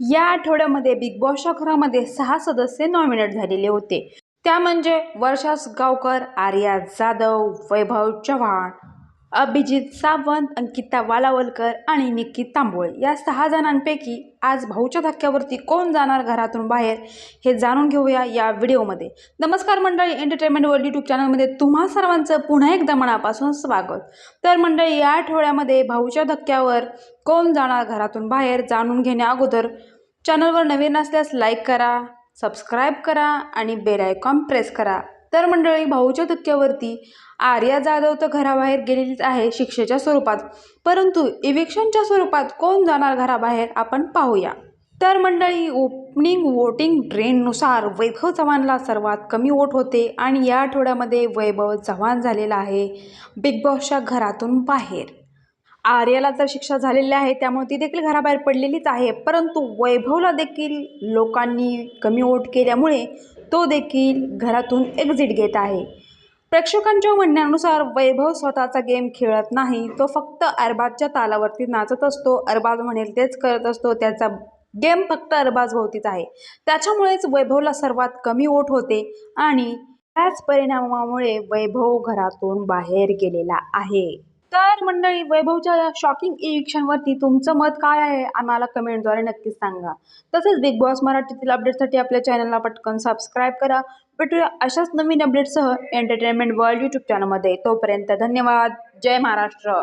या आठवड्यामध्ये बिग बॉसच्या घरामध्ये सहा सदस्य नॉमिनेट झालेले होते. त्या म्हणजे वर्षा गावकर आर्या जाधव वैभव चव्हाण. अभिजित सावंत अंकिता वालावलकर आणि निक्की तांबोळे. या सहा जणांपैकी आज भाऊच्या धक्क्यावरती कोण जाणार घरातून बाहेर हे जाणून घेऊया या व्हिडिओमध्ये. नमस्कार मंडळी एंटरटेनमेंट वर्ल्ड यूट्यूब चॅनलमध्ये तुम्हा सर्वांचं पुन्हा एकदा मनापासून स्वागत. तर मंडळी या आठवड्यामध्ये भाऊच्या धक्क्यावर कोण जाणार घरातून बाहेर जाणून घेण्या अगोदर चॅनलवर नवीन असल्यास लाईक करा सबस्क्राईब करा आणि बेल आयकॉन प्रेस करा. तर मंडळी भाऊच्या धक्क्यावरती आर्या जाधव तर घराबाहेर गेलेलीच आहे शिक्षेच्या स्वरूपात. परंतु इव्हेक्शनच्या स्वरूपात कोण जाणार घराबाहेर आपण पाहूया. तर मंडळी ओपनिंग वोटिंग ट्रेंडनुसार वैभव चव्हाणला सर्वात कमी वोट होते आणि या आठवड्यामध्ये वैभव चव्हाण झालेला आहे बिग बॉसच्या घरातून बाहेर. आर्याला तर शिक्षा झालेली आहे त्यामुळे ती देखील घराबाहेर पडलेलीच आहे. परंतु वैभवला देखील लोकांनी कमी वोट केल्यामुळे तो देखील घरातून एक्झिट घेत आहे. प्रेक्षकांच्या म्हणण्यानुसार वैभव स्वतःचा गेम खेळत नाही तो फक्त अरबाजच्या तालावरती नाचत असतो. अरबाज म्हणेल तेच करत असतो त्याचा गेम फक्त अरबाजभोवतीच आहे. त्याच्यामुळेच वैभवला सर्वात कमी ओट होते आणि त्याच परिणामामुळे वैभव घरातून बाहेर गेलेला आहे. मंडळी वैभवच्या या शॉकिंग इविक्शनवरती तुमचं मत काय आहे? आम्हाला कमेंटद्वारे नक्कीच सांगा. तसेच बिग बॉस मराठीतील अपडेटसाठी आपल्या चॅनलला पटकन सबस्क्राईब करा. भेटूया अशाच नवीन अपडेटसह एंटरटेनमेंट वर्ल्ड यूट्यूब चॅनलमध्ये तोपर्यंत धन्यवाद. जय महाराष्ट्र.